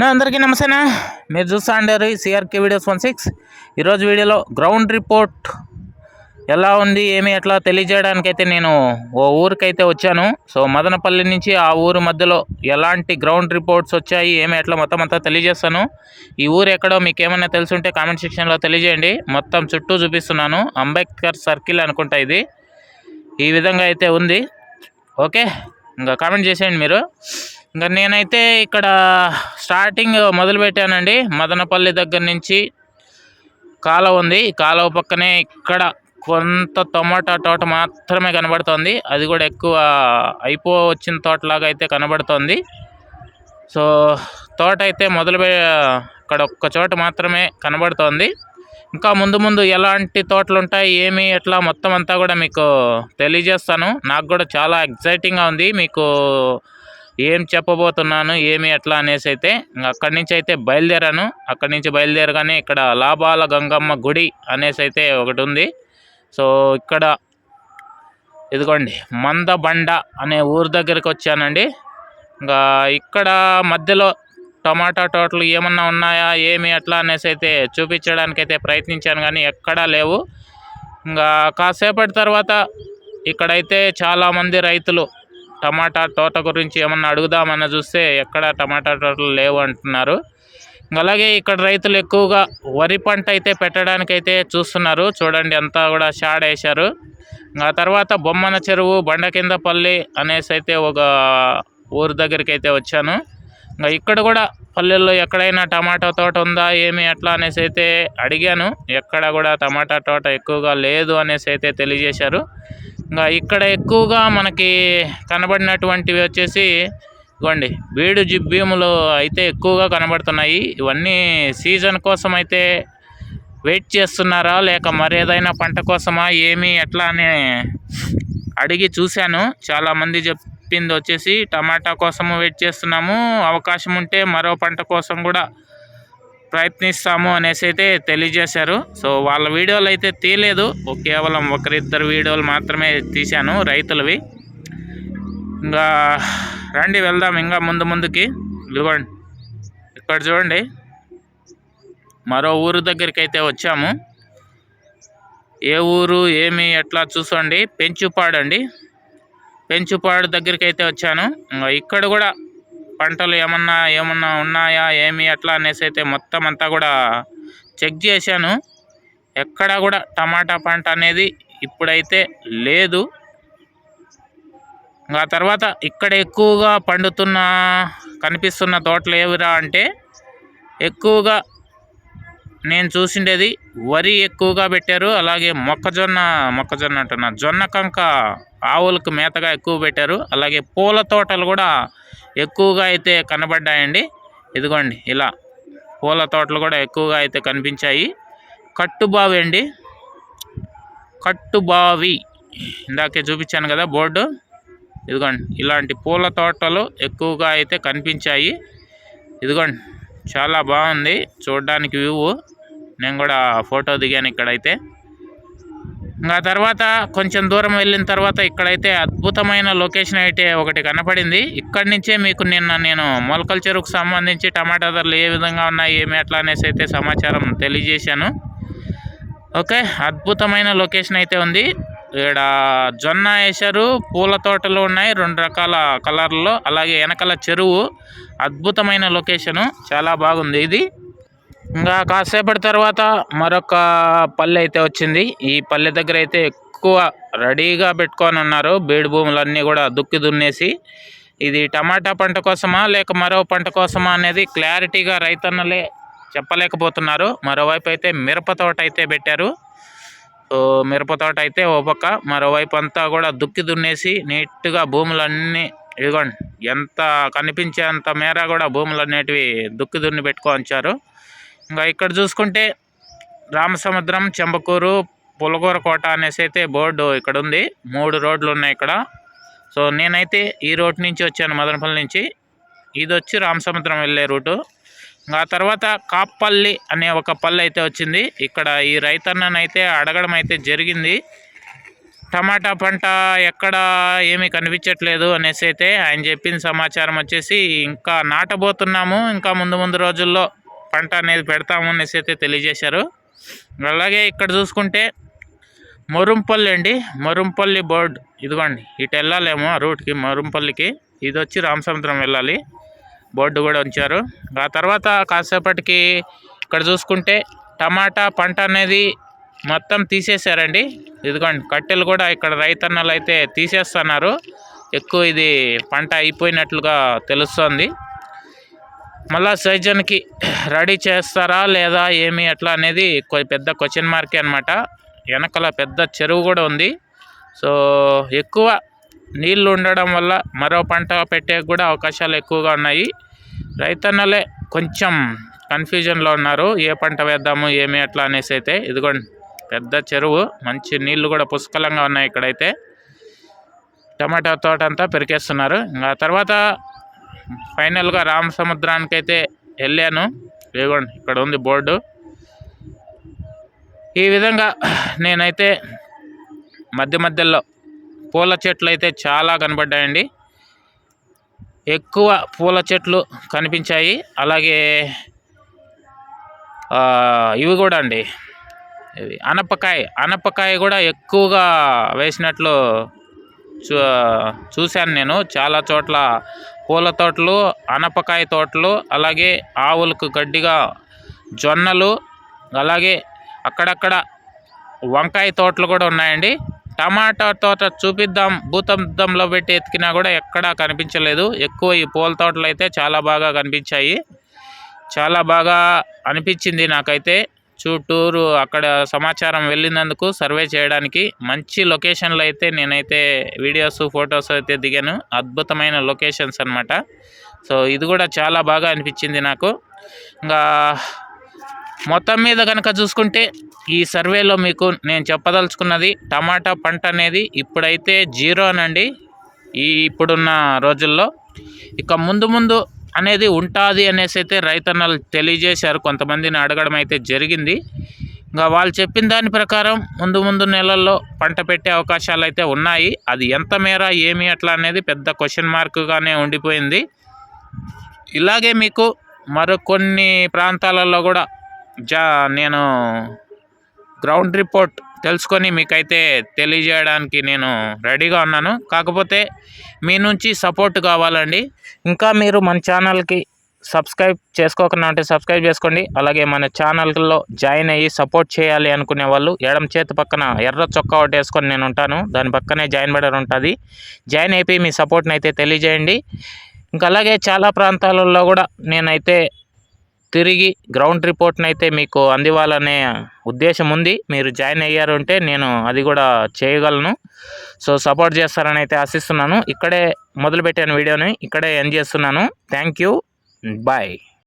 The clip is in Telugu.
నా అందరికీ నమస్తేనా? మీరు చూస్తా అండారు సిఆర్కే వీడియోస్ వన్ సిక్స్ ఈరోజు వీడియోలో గ్రౌండ్ రిపోర్ట్ ఎలా ఉంది ఏమి ఎట్లా తెలియజేయడానికైతే నేను ఓ ఊరికైతే వచ్చాను. సో మదనపల్లి నుంచి ఆ ఊరు మధ్యలో ఎలాంటి గ్రౌండ్ రిపోర్ట్స్ వచ్చాయి ఏమి ఎట్లా మొత్తం అంతా తెలియజేస్తాను. ఈ ఊరు ఎక్కడో మీకు ఏమైనా తెలుసుంటే కామెంట్ సెక్షన్లో తెలియజేయండి. మొత్తం చుట్టూ చూపిస్తున్నాను. అంబేద్కర్ సర్కిల్ అనుకుంటా ఇది. ఈ విధంగా అయితే ఉంది. ఓకే ఇంకా కామెంట్ చేసేయండి మీరు. ఇంకా నేనైతే ఇక్కడ స్టార్టింగ్ మొదలుపెట్టానండి మదనపల్లి దగ్గర నుంచి కాలువ ఉంది. ఈ కాలువ పక్కనే ఇక్కడ కొంత టమాటా తోట మాత్రమే కనబడుతోంది. అది కూడా ఎక్కువ అయిపో వచ్చిన తోటలాగా అయితే కనబడుతోంది. సో తోట అయితే మొదలు ఇక్కడ ఒక్క చోట మాత్రమే కనబడుతోంది. ఇంకా ముందు ముందు ఎలాంటి తోటలు ఉంటాయి ఏమి ఎట్లా మొత్తం అంతా కూడా మీకు తెలియజేస్తాను. నాకు కూడా చాలా ఎగ్జైటింగ్గా ఉంది. మీకు ఏం చెప్పబోతున్నాను ఏమి ఎట్లా అనేసి అయితే అక్కడి నుంచి అయితే బయలుదేరాను. అక్కడి నుంచి బయలుదేరగానే ఇక్కడ లాభాల గంగమ్మ గుడి అనేసి అయితే ఒకటి ఉంది. సో ఇక్కడ ఇదిగోండి మందబండ అనే ఊరు దగ్గరికి వచ్చానండి. ఇంకా ఇక్కడ మధ్యలో టమాటా తోటలు ఏమన్నా ఉన్నాయా ఏమి ఎట్లా అనేసి అయితే చూపించడానికి అయితే ప్రయత్నించాను కానీ ఎక్కడా లేవు. ఇంకా కాసేపటి తర్వాత ఇక్కడైతే చాలామంది రైతులు టమాటా తోట గురించి ఏమన్నా అడుగుదామన్న చూస్తే ఎక్కడ టమాటా తోటలు లేవు అంటున్నారు. ఇంకా అలాగే ఇక్కడ రైతులు ఎక్కువగా వరి పంట అయితే పెట్టడానికి అయితే చూస్తున్నారు. చూడండి అంతా కూడా షాడ్ వేశారు. ఇంకా ఆ తర్వాత బొమ్మన చెరువు బండ కింద పల్లి అనేసి అయితే ఒక ఊరు దగ్గరికి అయితే వచ్చాను. ఇంకా ఇక్కడ కూడా పల్లెల్లో ఎక్కడైనా టమాటా తోట ఉందా ఏమి ఎట్లా అనేసి అయితే అడిగాను. ఎక్కడ కూడా టమాటా తోట ఎక్కువగా లేదు అనేసి అయితే తెలియజేశారు. ఇంకా ఇక్కడ ఎక్కువగా మనకి కనబడినటువంటివి వచ్చేసి ఇవ్వండి. బీడు జిబ్బీములు అయితే ఎక్కువగా కనబడుతున్నాయి. ఇవన్నీ సీజన్ కోసం అయితే వెయిట్ చేస్తున్నారా? లేక మరేదైనా పంట కోసమా? ఏమి? ఎట్లా అని అడిగి చూశాను. చాలామంది చెప్పింది వచ్చేసి టమాటా కోసము వెయిట్ చేస్తున్నాము. అవకాశం ఉంటే మరో పంట కోసం కూడా ప్రయత్నిస్తాము అనేసి అయితే తెలియజేశారు. సో వాళ్ళ వీడియోలు అయితే తీయలేదు. కేవలం ఒకరిద్దరు వీడియోలు మాత్రమే తీశాను రైతులవి. ఇంకా రండి వెళ్దాం ఇంకా ముందు ముందుకి. ఇదిగోండి ఇక్కడ చూడండి. మరో ఊరు దగ్గరికి అయితే వచ్చాము. ఏ ఊరు ఏమి ఎట్లా చూసండి. పెంచుపాడు అండి. పెంచుపాడు దగ్గరికి అయితే వచ్చాను. ఇంకా ఇక్కడ కూడా పంటలు ఏమన్నా ఏమన్నా ఉన్నాయా ఏమి ఎట్లా అనేసి అయితే మొత్తం అంతా కూడా చెక్ చేశాను. ఎక్కడా కూడా టమాటా పంట అనేది ఇప్పుడైతే లేదు. ఆ తర్వాత ఇక్కడ ఎక్కువగా పండుతున్న కనిపిస్తున్న తోటలు ఏవిరా అంటే ఎక్కువగా నేను చూసిండేది వరి ఎక్కువగా పెట్టారు అలాగే మొక్కజొన్న మొక్కజొన్న అంటున్నా జొన్న కంక ఆవులకు మేతగా ఎక్కువ పెట్టారు అలాగే పూల తోటలు కూడా ఎక్కువగా అయితే కనబడ్డాయండి. ఇదిగోండి ఇలా పూల తోటలు కూడా ఎక్కువగా అయితే కనిపించాయి. కట్టుబావి అండి కట్టుబావి. ఇందాకే చూపించాను కదా బోర్డు. ఇదిగోండి ఇలాంటి పూల తోటలు ఎక్కువగా అయితే కనిపించాయి. ఇదిగోండి చాలా బాగుంది. చూడడానికి వ్యూ. నేను కూడా ఫోటో దిగాను ఇక్కడైతే. ఇంకా తర్వాత కొంచెం దూరం వెళ్ళిన తర్వాత ఇక్కడైతే అద్భుతమైన లొకేషన్ అయితే ఒకటి కనపడింది. ఇక్కడి నుంచే మీకు నిన్న నేను మొలకల చెరువుకు సంబంధించి టమాటా ధరలు ఏ విధంగా ఉన్నాయి ఏమి ఎట్లా అనేసి అయితే సమాచారం తెలియజేశాను. ఓకే అద్భుతమైన లొకేషన్ అయితే ఉంది. ఇక్కడ జొన్న వేశారు పూల తోటలు ఉన్నాయి రెండు రకాల కలర్లో. అలాగే వెనకాల చెరువు అద్భుతమైన లొకేషను. చాలా బాగుంది ఇది. ఇంకా కాసేపటి తర్వాత మరొక పల్లె అయితే వచ్చింది. ఈ పల్లె దగ్గర అయితే ఎక్కువ రెడీగా పెట్టుకొని ఉన్నారు. బీడు భూములన్నీ కూడా దుక్కి దున్నేసి. ఇది టమాటా పంట కోసమా లేక మరో పంట కోసమా అనేది క్లారిటీగా రైతన్నలే చెప్పలేకపోతున్నారు. మరోవైపు అయితే మిరప తోట అయితే పెట్టారు. మిరప తోట అయితే ఓ పక్క. మరోవైపు అంతా కూడా దుక్కి దున్నేసి నీట్గా భూములన్నీ ఇదిగోండి ఎంత కనిపించేంత మేర కూడా భూములు అనేటివి దుక్కి దున్ని పెట్టుకో ఉంచారు. ఇంకా ఇక్కడ చూసుకుంటే రామసముద్రం చెంబకూరు పులగూర కోట అనేసి అయితే బోర్డు ఇక్కడ ఉంది. మూడు రోడ్లు ఉన్నాయి ఇక్కడ. సో నేనైతే ఈ రోడ్ నుంచి వచ్చాను మదనపల్లి నుంచి. ఇది వచ్చి రామసముద్రం వెళ్ళే రూటు. ఇంకా ఆ తర్వాత కాప్పల్లి అనే ఒక పల్లె అయితే వచ్చింది. ఇక్కడ ఈ రైతన్ననైతే అడగడం అయితే జరిగింది. టమాటా పంట ఎక్కడ ఏమీ కనిపించట్లేదు అనేసి అయితే ఆయన చెప్పిన సమాచారం వచ్చేసి ఇంకా నాటబోతున్నాము. ఇంకా ముందు ముందు రోజుల్లో పంట అనేది పెడతాము అనేసి అయితే తెలియజేశారు. అలాగే ఇక్కడ చూసుకుంటే మరుంపల్లి అండి. మరుంపల్లి బోర్డ్ ఇదిగోండి ఇటు వెళ్ళాలేమో ఆ రూట్కి మరుంపల్లికి. ఇది వచ్చి రామసముద్రం వెళ్ళాలి. బోర్డు కూడా ఉంచారు. ఆ తర్వాత కాసేపటికి ఇక్కడ చూసుకుంటే టమాటా పంట అనేది మొత్తం తీసేశారండి. ఇదిగోండి కట్టెలు కూడా ఇక్కడ రైతన్నలు అయితే తీసేస్తున్నారు. ఎక్కువ ఇది పంట అయిపోయినట్లుగా తెలుస్తోంది. మళ్ళా సీజన్కి రెడీ చేస్తారా లేదా ఏమి ఎట్లా అనేది పెద్ద క్వశ్చన్ మార్కే అనమాట వెనకాల పెద్ద చెరువు కూడా ఉంది. సో ఎక్కువ నీళ్ళు ఉండడం వల్ల మరో పంట పెట్టే కూడా అవకాశాలు ఎక్కువగా ఉన్నాయి. రైతన్నలే కొంచెం కన్ఫ్యూజన్లో ఉన్నారు. ఏ పంట వేద్దాము ఏమి ఎట్లా అనేసి అయితే. ఇదిగోండి పెద్ద చెరువు మంచి నీళ్ళు కూడా పుష్కలంగా ఉన్నాయి ఇక్కడైతే. టమాటా తోట అంతా పెరికేస్తున్నారు. ఇంకా తర్వాత ఫైనల్గా రామసముద్రానికి అయితే వెళ్ళాను. ఇదిగోండి ఇక్కడ ఉంది బోర్డు. ఈ విధంగా నేనైతే మధ్య మధ్యలో పూల చెట్లు అయితే చాలా కనబడ్డాయండి. ఎక్కువ పూల చెట్లు కనిపించాయి. అలాగే ఇవి కూడా అండి. అనపకాయ అనపకాయ కూడా ఎక్కువగా వేసినట్లు చూశాను నేను. చాలా చోట్ల పూల తోటలు అనపకాయ తోటలు అలాగే ఆవులకు గడ్డిగా జొన్నలు అలాగే అక్కడక్కడ వంకాయ తోటలు కూడా ఉన్నాయండి. టమాటా తోట చూపిద్దాం భూతద్దంలో పెట్టి ఎతికినా కూడా ఎక్కడా కనిపించలేదు. ఎక్కువ ఈ పూల తోటలు అయితే చాలా బాగా కనిపించాయి. చాలా బాగా అనిపించింది నాకైతే. చుట్టూరు అక్కడ సమాచారం వెళ్ళినందుకు సర్వే చేయడానికి మంచి లొకేషన్లు అయితే నేనైతే వీడియోస్ ఫొటోస్ అయితే దిగాను. అద్భుతమైన లొకేషన్స్ అనమాట సో ఇది కూడా చాలా బాగా అనిపించింది నాకు. ఇంకా మొత్తం మీద కనుక చూసుకుంటే ఈ సర్వేలో మీకు నేను చెప్పదలుచుకున్నది టమాటా పంట అనేది ఇప్పుడైతే జీరోనండి ఈ ఇప్పుడున్న రోజుల్లో. ఇక ముందు ముందు అనేది ఉంటుంది అనేసి అయితే రైతన్నలు తెలియజేశారు. కొంతమందిని అడగడం అయితే జరిగింది. ఇంకా వాళ్ళు చెప్పిన దాని ప్రకారం ముందు ముందు నెలల్లో పంట పెట్టే అవకాశాలు అయితే ఉన్నాయి. అది ఎంత మేర ఏమి అట్లా అనేది పెద్ద క్వశ్చన్ మార్క్గానే ఉండిపోయింది. ఇలాగే మీకు మరికొన్ని ప్రాంతాలలో కూడా జా నేను గ్రౌండ్ రిపోర్ట్ తెలుసుకొని మీకైతే తెలియజేయడానికి నేను రెడీగా ఉన్నాను. కాకపోతే మీ నుంచి సపోర్ట్ కావాలండి. ఇంకా మీరు మన ఛానల్కి సబ్స్క్రైబ్ చేసుకోకుండా అంటే సబ్స్క్రైబ్ చేసుకోండి. అలాగే మన ఛానల్లో జాయిన్ అయ్యి సపోర్ట్ చేయాలి అనుకునే వాళ్ళు ఎడమ చేతి పక్కన ఎర్ర చొక్కా ఒకటి వేసుకొని నేను ఉంటాను. దాని పక్కనే జాయిన్ బడర్ ఉంటుంది. జాయిన్ అయిపోయి మీ సపోర్ట్ని అయితే తెలియజేయండి. ఇంకా అలాగే చాలా ప్రాంతాలలో కూడా నేనైతే తిరిగి గ్రౌండ్ రిపోర్ట్ని అయితే మీకు అందివ్వాలనే ఉద్దేశం ఉంది. మీరు జాయిన్ అయ్యారు అంటే నేను అది కూడా చేయగలను. సో సపోర్ట్ చేస్తారని అయితే ఆశిస్తున్నాను. ఇక్కడే మొదలుపెట్టాను వీడియోని. ఇక్కడే ఎండ్ చేస్తున్నాను. Thank you. బాయ్.